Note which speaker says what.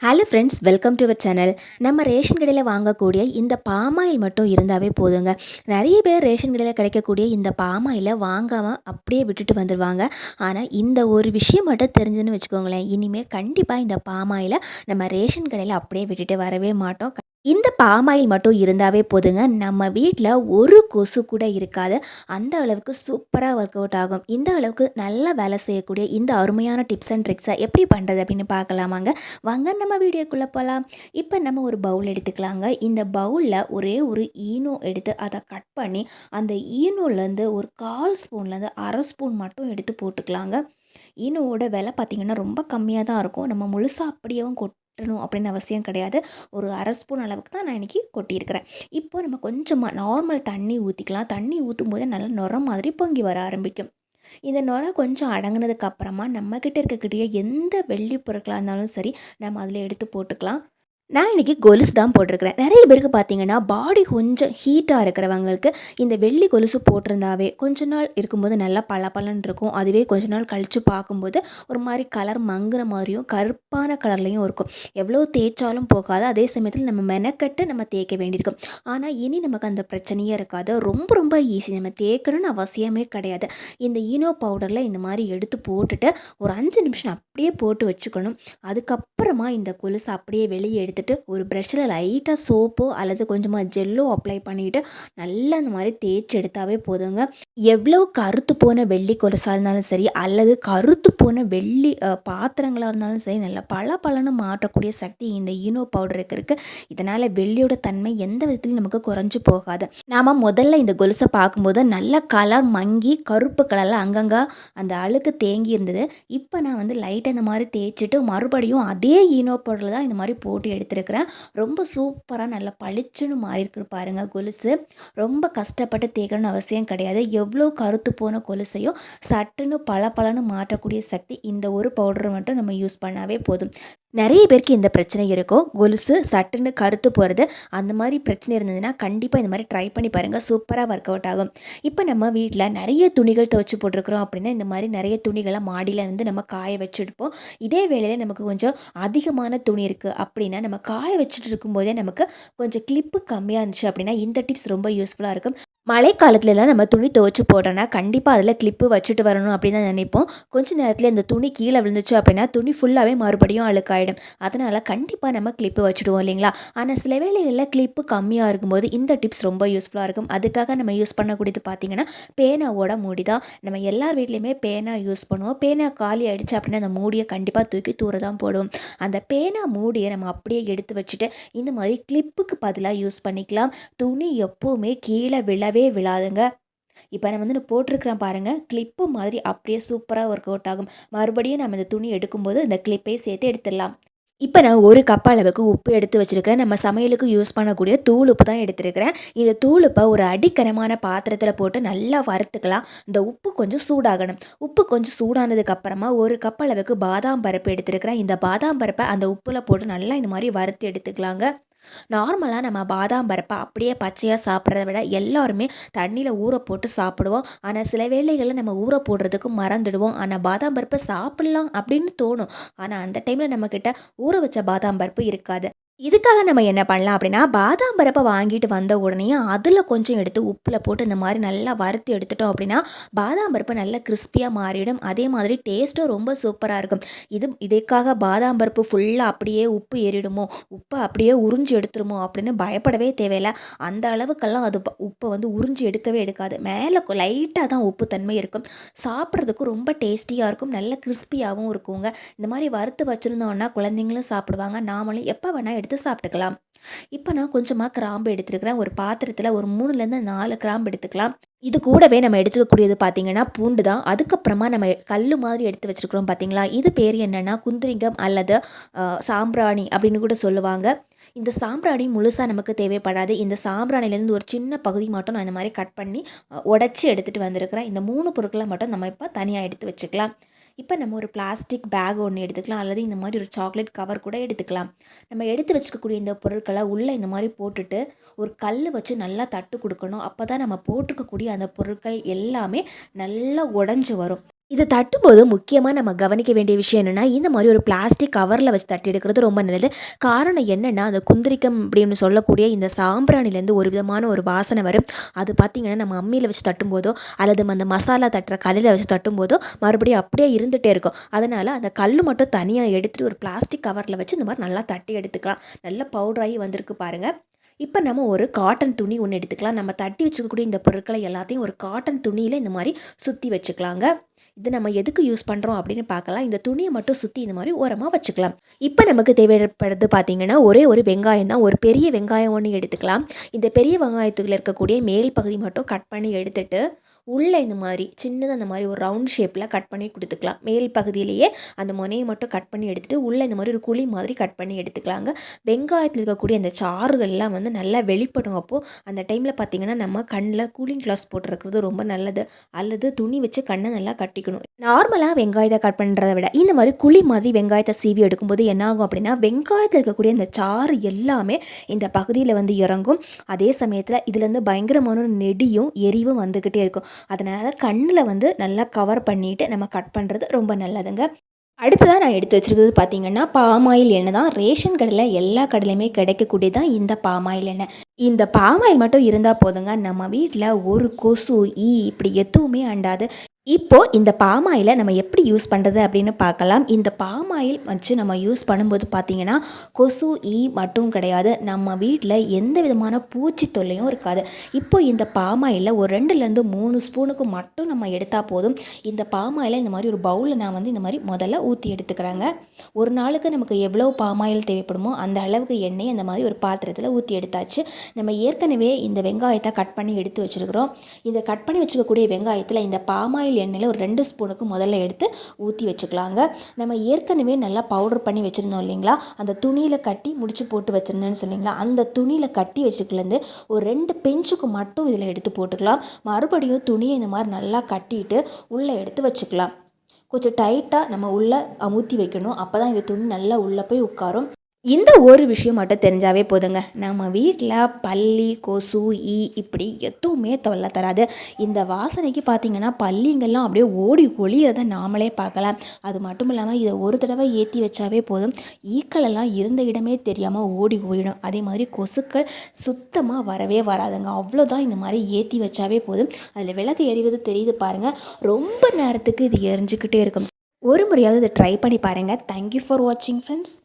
Speaker 1: Hello friends welcome to our channel நம்ம ration கடையில் வாங்கக்கூடிய இந்த பாமாயில் மட்டும் இருந்தாவே போதுங்க. நிறைய பேர் ரேஷன் கடையில் கிடைக்கக்கூடிய இந்த பாமாயிலை வாங்காமல் அப்படியே விட்டுட்டு வந்துடுவாங்க ஆனால் இந்த ஒரு விஷயம் மட்டும் தெரிஞ்சுன்னு வச்சுக்கோங்களேன். இனிமேல் கண்டிப்பாக இந்த பாமாயிலை நம்ம ரேஷன் கடையில் அப்படியே விட்டுட்டு வரவே மாட்டோம். இந்த பாமாயில் மட்டும் இருந்தாவே போதுங்க. நம்ம வீட்டில் ஒரு கொசு கூட இருக்காது. அந்த அளவுக்கு சூப்பராக ஒர்க் அவுட் ஆகும். இந்த அளவுக்கு நல்லா வேலை செய்யக்கூடிய இந்த அருமையான டிப்ஸ் அண்ட் ட்ரிக்ஸை எப்படி பண்ணுறது அப்படின்னு பார்க்கலாமாங்க. வாங்க நம்ம வீடியோக்குள்ளே போகலாம் இப்போ நம்ம ஒரு பவுல் எடுத்துக்கலாங்க. இந்த பவுலில் ஒரே ஒரு ஈனோ எடுத்து அதை கட் பண்ணி அந்த ஈனோலேருந்து ஒரு கால் ஸ்பூன்லேருந்து அரை ஸ்பூன் மட்டும் எடுத்து போட்டுக்கலாங்க. ஈனோவோட விலை பார்த்திங்கன்னா ரொம்ப கம்மியாக தான் இருக்கும். நம்ம முழுசாக அப்படியேவும் கொட் கொட்டணும் அப்படின்னு அவசியம் கிடையாது. ஒரு அரை ஸ்பூன் அளவுக்கு தான் நான் இன்றைக்கி கொட்டியிருக்கிறேன். இப்போ நம்ம கொஞ்சமாக நார்மல் தண்ணி ஊற்றிக்கலாம் தண்ணி ஊற்றும் போது நல்லா நுர மாதிரி பொங்கி வர ஆரம்பிக்கும். இந்த நுர கொஞ்சம் அடங்கினதுக்கு அப்புறமா நம்மக்கிட்ட இருக்கக்கூடிய எந்த வெள்ளி பொருட்களாக இருந்தாலும் சரி நம்ம அதில் எடுத்து போட்டுக்கலாம். நான் இன்றைக்கி கொலுசு தான் போட்டிருக்கிறேன். நிறைய பேருக்கு பார்த்தீங்கன்னா பாடி கொஞ்சம் ஹீட்டாக இருக்கிறவங்களுக்கு இந்த வெள்ளி கொலுசு போட்டிருந்தாவே கொஞ்ச நாள் இருக்கும்போது நல்லா பளபளன்னு இருக்கும். அதுவே கொஞ்ச நாள் கழித்து பார்க்கும்போது ஒரு மாதிரி கலர் மங்குற மாதிரியும் கருப்பான கலர்லேயும் இருக்கும். எவ்வளோ தேய்ச்சாலும் போகாது. அதே சமயத்தில் நம்ம மெனக்கட்டு நம்ம தேய்க்க வேண்டியிருக்கும். ஆனால் இனி நமக்கு அந்த பிரச்சனையே இருக்காது. ரொம்ப ரொம்ப ஈஸி நம்ம தேய்க்கணும்னு அவசியமே கிடையாது. இந்த ஈனோ பவுடரில் இந்த மாதிரி எடுத்து போட்டுட்டு ஒரு அஞ்சு நிமிஷம் அப்படியே போட்டு வச்சுக்கணும். அதுக்கப்புறமா இந்த கொலுசு அப்படியே வெளியே எடுத்துகிட்டு ஒரு ப்ரெஷ்ஷில் லைட்டாக சோப்போ அல்லது கொஞ்சமாக ஜெல்லோ அப்ளை பண்ணிவிட்டு நல்லா அந்த மாதிரி தேய்ச்சி எடுத்தாவே போதுங்க. எவ்வளோ கருத்து போன வெள்ளி கொலுசாக இருந்தாலும் சரி அல்லது கருத்து போன வெள்ளி பாத்திரங்களாக இருந்தாலும் சரி நல்லா பல பலன்னு மாற்றக்கூடிய சக்தி இந்த ஈனோ பவுடருக்கு இருக்குது இதனால் வெள்ளியோட தன்மை எந்த விதத்துலையும் நமக்கு குறைஞ்சி போகாது. நாம் முதல்ல இந்த கொலுசை பார்க்கும்போது நல்ல கலர் மங்கி கருப்பு கலரில் அங்கங்கே அந்த அழுக்கு தேங்கி இருந்தது. இப்போ நான் வந்து லைட்டை இந்த மாதிரி தேய்ச்சிட்டு மறுபடியும் அதே ஈனோ பவுடரில் தான் இந்த மாதிரி போட்டு எடுத்துருக்கிறேன். ரொம்ப சூப்பராக நல்லா பளிச்சுன்னு மாறி இருக்கு பாருங்கள் கொலுசு. ரொம்ப கஷ்டப்பட்டு தேய்க்கணும்னு அவசியம் கிடையாது. எவ் எவ்வளோ கருத்து போன கொலுசையும் சட்டுன்னு பல பலன்னு மாற்றக்கூடிய சக்தி இந்த ஒரு பவுடரை மட்டும் நம்ம யூஸ் பண்ணாவே போதும். நிறைய பேருக்கு இந்த பிரச்சனை இருக்கும். கொலுசு சட்டுன்னு கருத்து போகிறது அந்த மாதிரி பிரச்சனை இருந்ததுன்னா கண்டிப்பாக இந்த மாதிரி ட்ரை பண்ணி பாருங்கள் சூப்பராக ஒர்க் அவுட் ஆகும். இப்போ நம்ம வீட்டில் நிறைய துணிகள் துவச்சி போட்டிருக்கிறோம் அப்படின்னா இந்த மாதிரி நிறைய துணிகளை மாடியில் இருந்து நம்ம காய வச்சுருப்போம் இதே வேளையில் நமக்கு கொஞ்சம் அதிகமான துணி இருக்குது அப்படின்னா நம்ம காய வச்சுட்டு இருக்கும்போதே நமக்கு கொஞ்சம் கிளிப்பு கம்மியாக இருந்துச்சு அப்படின்னா இந்த டிப்ஸ் ரொம்ப யூஸ்ஃபுல்லாக இருக்கும். மழை காலத்துலலாம் நம்ம துணி துவைச்சி போட்டோன்னா கண்டிப்பாக அதில் கிளிப்பு வச்சுட்டு வரணும் அப்படின்னு தான் நினைப்போம். கொஞ்ச நேரத்தில் இந்த துணி கீழே விழுந்துச்சு அப்படின்னா துணி ஃபுல்லாகவே மறுபடியும் அழுக்காயிடும். அதனால் கண்டிப்பாக நம்ம கிளிப்பு வச்சுடுவோம் இல்லைங்களா? ஆனால் சில வேளைகளில் கிளிப்பு கம்மியாக இருக்கும்போது இந்த டிப்ஸ் ரொம்ப யூஸ்ஃபுல்லாக இருக்கும். அதுக்காக நம்ம யூஸ் பண்ணக்கூடியது பார்த்திங்கன்னா பேனாவோட மூடி தான். நம்ம எல்லார் வீட்லேயுமே பேனா யூஸ் பண்ணுவோம். பேனா காலி ஆகிடுச்சு அப்படின்னா அந்த மூடியை கண்டிப்பாக தூக்கி தூர தான் போடுவோம் அந்த பேனா மூடியை நம்ம அப்படியே எடுத்து வச்சுட்டு இந்த மாதிரி கிளிப்புக்கு பதிலாக யூஸ் பண்ணிக்கலாம். துணி எப்போவுமே கீழே விழவே விழவே விழாதுங்க. இப்போ நான் வந்து நான் போட்டிருக்கிறேன் பாருங்கள் கிளிப்பு மாதிரி அப்படியே சூப்பராக ஒர்க் அவுட் ஆகும். மறுபடியும் நம்ம இந்த துணி எடுக்கும்போது இந்த கிளிப்பை சேர்த்து எடுத்துடலாம். இப்போ நான் ஒரு கப் அளவுக்கு உப்பு எடுத்து வச்சுருக்கேன் நம்ம சமையலுக்கு யூஸ் பண்ணக்கூடிய தூள் உப்பு தான் எடுத்துருக்கிறேன். இந்த தூள் உப்பை ஒரு அடிக்கனமான பாத்திரத்தில் போட்டு நல்லா வறுத்துக்கலாம். இந்த உப்பு கொஞ்சம் சூடாகணும். உப்பு கொஞ்சம் சூடானதுக்கப்புறமா ஒரு கப் அளவுக்கு பாதாம் பருப்பு எடுத்துருக்கிறேன். இந்த பாதாம் பருப்பை அந்த உப்பில் போட்டு நல்லா இந்த மாதிரி வறுத்து எடுத்துக்கலாங்க. நார்மலாக நம்ம பாதாம் பருப்பை அப்படியே பச்சையாக சாப்பிட்றத விட எல்லாருமே தண்ணியில் ஊற போட்டு சாப்பிடுவோம். ஆனால் சில வேளைகளில் நம்ம ஊற போடுறதுக்கு மறந்துடுவோம். ஆனால் பாதாம் பருப்பை சாப்பிட்லாம் அப்படின்னு தோணும். ஆனால் அந்த டைமில் நம்மக்கிட்ட ஊற வச்ச பாதாம் பருப்பு இருக்காது. இதுக்காக நம்ம என்ன பண்ணலாம் அப்படின்னா பாதாம் பருப்பை வாங்கிட்டு வந்த உடனே அதில் கொஞ்சம் எடுத்து உப்பில் போட்டு இந்த மாதிரி நல்லா வறுத்து எடுத்துட்டோம் அப்படின்னா பாதாம் பருப்பு நல்லா கிறிஸ்பியாக மாறிடும். அதே மாதிரி டேஸ்ட்டும் ரொம்ப சூப்பராக இருக்கும். இது இதுக்காக பாதாம் பருப்பு ஃபுல்லாக அப்படியே உப்பு ஏறிடுமோ உப்பை அப்படியே உறிஞ்சி எடுத்துருமோ அப்படின்னு பயப்படவே தேவையில்லை. அந்த அளவுக்கெல்லாம் அது உப்பை வந்து உறிஞ்சி எடுக்கவே எடுக்காது. மேலே லைட்டாக தான் உப்பு தன்மை இருக்கும். சாப்பிட்றதுக்கும் ரொம்ப டேஸ்டியாக இருக்கும். நல்ல கிறிஸ்பியாகவும் இருக்குங்க. இந்த மாதிரி வறுத்து வச்சுருந்தோன்னா குழந்தைங்களும் சாப்பிடுவாங்க. நாமளும் எப்போ வேணால் எடுத்து எடுத்து சாப்பிட்டுக்கலாம். இப்போ நான் கொஞ்சமாக கிராம்பு எடுத்துருக்கிறேன். ஒரு பாத்திரத்தில் ஒரு மூணுலேருந்து நாலு கிராம்பு எடுத்துக்கலாம். இது கூடவே நம்ம எடுத்துக்கக்கூடியது பார்த்திங்கன்னா பூண்டு தான். அதுக்கப்புறமா நம்ம கல் மாதிரி எடுத்து வச்சுருக்குறோம் பார்த்திங்களா இது பேர் என்னென்னா குந்திரிங்கம் அல்லது சாம்பிராணி அப்படின்னு கூட சொல்லுவாங்க. இந்த சாம்பிராணி முழுசாக நமக்கு தேவைப்படாது. இந்த சாம்பிராணிலேருந்து ஒரு சின்ன பகுதி மட்டும் நான் இந்த மாதிரி கட் பண்ணி உடச்சி எடுத்துகிட்டு வந்திருக்கிறேன். இந்த மூணு பொருட்களை மட்டும் நம்ம இப்போ தனியாக எடுத்து வச்சுக்கலாம். இப்போ நம்ம ஒரு பிளாஸ்டிக் பேக் ஒன்று எடுத்துக்கலாம் அல்லது இந்த மாதிரி ஒரு சாக்லேட் கவர் கூட எடுத்துக்கலாம். நம்ம எடுத்து வச்சுக்கக்கூடிய இந்த பொருட்களை உள்ளே இந்த மாதிரி போட்டுட்டு ஒரு கல் வச்சு நல்லா தட்டு கொடுக்கணும். அப்போ தான் நம்ம போட்டிருக்கக்கூடிய அந்த பொருட்கள் எல்லாமே நல்லா உடஞ்சி வரும். இதை தட்டும்போது முக்கியமாக நம்ம கவனிக்க வேண்டிய விஷயம் என்னென்னா இந்த மாதிரி ஒரு பிளாஸ்டிக் கவரில் வச்சு தட்டி எடுக்கிறது ரொம்ப நல்லது. காரணம் என்னன்னா, அந்த குந்திரிக்கம் அப்படின்னு சொல்லக்கூடிய இந்த சாம்பிராணிலேருந்து ஒரு விதமான ஒரு வாசனை வரும். அது பார்த்தீங்கன்னா, நம்ம அம்மியில் வச்சு தட்டும்போதோ, அல்லது அந்த மசாலா தட்டுற கல்லில் வச்சு தட்டும்போதோ, மறுபடியும் அப்படியே இருந்துகிட்டே இருக்கும். அதனால் அந்த கல் மட்டும் தனியாக எடுத்துகிட்டு ஒரு பிளாஸ்டிக் கவரில் வச்சு இந்த மாதிரி நல்லா தட்டி எடுத்துக்கலாம். நல்ல பவுடராகி வந்திருக்கு பாருங்கள் இப்போ நம்ம ஒரு காட்டன் துணி ஒன்று எடுத்துக்கலாம். நம்ம தட்டி வச்சுக்கக்கூடிய இந்த பொருட்களை எல்லாத்தையும் ஒரு காட்டன் துணியில் இந்த மாதிரி சுற்றி வச்சுக்கலாங்க. இது நம்ம எதுக்கு யூஸ் பண்ணுறோம் அப்படின்னு பார்க்கலாம். இந்த துணியை மட்டும் சுற்றி இந்த மாதிரி ஓரமாக வச்சுக்கலாம். இப்போ நமக்கு தேவைப்படுறது பார்த்தீங்கன்னா ஒரே ஒரு வெங்காயம் தான் ஒரு பெரிய வெங்காயம் ஒன்று எடுத்துக்கலாம். இந்த பெரிய வெங்காயத்துக்குள்ள இருக்கக்கூடிய மேல் பகுதி மட்டும் கட் பண்ணி எடுத்துட்டு உள்ளே இந்த மாதிரி சின்னதாக அந்த மாதிரி ஒரு ரவுண்ட் ஷேப்பில் கட் பண்ணி கொடுத்துக்கலாம். மேல் பகுதியிலேயே அந்த முனையை மட்டும் கட் பண்ணி எடுத்துகிட்டு உள்ளே இந்த மாதிரி ஒரு குழி மாதிரி கட் பண்ணி எடுத்துக்கலாங்க. வெங்காயத்தில் இருக்கக்கூடிய அந்த சாறுகள்லாம் வந்து நல்லா வெளிப்படும். அப்போது அந்த டைமில் பார்த்திங்கன்னா நம்ம கண்ணில் கூலிங் கிளாஸ் போட்டுருக்கிறது ரொம்ப நல்லது. அல்லது துணி வச்சு கண்ணை நல்லா கட் கட்டிக்கணும். நார்மலாக வெங்காயத்தை கட் பண்ணுறதை விட இந்த மாதிரி குழி மாதிரி வெங்காயத்தை சீவி எடுக்கும்போது என்ன ஆகும் அப்படின்னா வெங்காயத்தில் இருக்கக்கூடிய அந்த சாறு எல்லாமே இந்த பகுதியில் வந்து இறங்கும். அதே சமயத்தில் இதுலேருந்து பயங்கரமான நெடியும் எரிவும் வந்துக்கிட்டே இருக்கும். அதனால் கண்ணில் வந்து நல்லா கவர் பண்ணிவிட்டு நம்ம கட் பண்ணுறது ரொம்ப நல்லதுங்க. அடுத்ததாக நான் எடுத்து வச்சுருக்கிறது பார்த்தீங்கன்னா பாமாயில் எண்ணெய் தான். ரேஷன் கடையில் எல்லா கடையிலையுமே கிடைக்கக்கூடியது தான் இந்த பாமாயில் எண்ணெய். இந்த பாமாயில் மட்டும் இருந்தால் போதுங்க. நம்ம வீட்டில் ஒரு கொசு ஈ இப்படி எதுவுமே அண்டாது. இப்போது இந்த பாம் ஆயிலை நம்ம எப்படி யூஸ் பண்ணுறது அப்படின்னு பார்க்கலாம். இந்த பாம் ஆயில் வச்சு நம்ம யூஸ் பண்ணும்போது பார்த்திங்கன்னா கொசு ஈ மட்டும் கிடையாது. நம்ம வீட்டில் எந்த விதமான பூச்சி தொல்லையும் இருக்காது. இப்போ இந்த பாம் ஆயிலில் ஒரு ரெண்டுலேருந்து மூணு ஸ்பூனுக்கு மட்டும் நம்ம எடுத்தால் போதும். இந்த பாம் ஆயிலை இந்த மாதிரி ஒரு பவுலில் நான் வந்து இந்த மாதிரி முதல்ல ஊற்றி எடுத்துக்கிறாங்க. ஒரு நாளுக்கு நமக்கு எவ்வளோ பாம் ஆயில் தேவைப்படுமோ அந்த அளவுக்கு எண்ணெய் அந்த மாதிரி ஒரு பாத்திரத்தில் ஊற்றி எடுத்தாச்சு. நம்ம ஏற்கனவே இந்த வெங்காயத்தை கட் பண்ணி எடுத்து வச்சுருக்கிறோம். இந்த கட் பண்ணி வச்சுக்கக்கூடிய வெங்காயத்தில் இந்த பாமாயில் ஆயில் எண்ணெயில் ஒரு ரெண்டு ஸ்பூனுக்கு முதல்ல எடுத்து ஊற்றி வச்சுக்கலாங்க. நம்ம ஏற்கனவே நல்லா பவுடர் பண்ணி வச்சுருந்தோம் இல்லைங்களா? அந்த துணியில் கட்டி முடிச்சு போட்டு வச்சுருந்தேன்னு சொன்னீங்களா? அந்த துணியில் கட்டி வச்சுக்கலேருந்து ஒரு ரெண்டு பெஞ்சுக்கு மட்டும் இதில் எடுத்து போட்டுக்கலாம். மறுபடியும் துணியை இந்த மாதிரி நல்லா கட்டிட்டு உள்ளே எடுத்து வச்சுக்கலாம். கொஞ்சம் டைட்டாக நம்ம உள்ளே அமுத்தி வைக்கணும். அப்போ தான் இந்த துணி நல்லா உள்ளே போய் உட்காரும். இந்த ஒரு விஷயம் மட்டும் தெரிஞ்சாவே போதுங்க. நம்ம வீட்டில் பல்லி கொசு ஈ இப்படி எதுவுமே தொல்லை தராது. இந்த வாசனைக்கு பார்த்தீங்கன்னா பல்லிங்கெல்லாம் அப்படியே ஓடி ஒளியிறதை நாமளே பார்க்கலாம். அது மட்டும் இல்லாமல் இதை ஒரு தடவை ஏற்றி வச்சாவே போதும். ஈக்களெல்லாம் இருந்த இடமே தெரியாமல் ஓடி போயிடும் அதே மாதிரி கொசுக்கள் சுத்தமாக வரவே வராதுங்க. அவ்வளோதான் இந்த மாதிரி ஏற்றி வச்சாவே போதும். அதில் விளக்கு எறிவது தெரியுது பாருங்கள் ரொம்ப நேரத்துக்கு இது எரிஞ்சிக்கிட்டே இருக்கும். ஒரு முறையாவது இதை ட்ரை பண்ணி பாருங்கள் தேங்க்யூ ஃபார் வாட்சிங் ஃப்ரெண்ட்ஸ்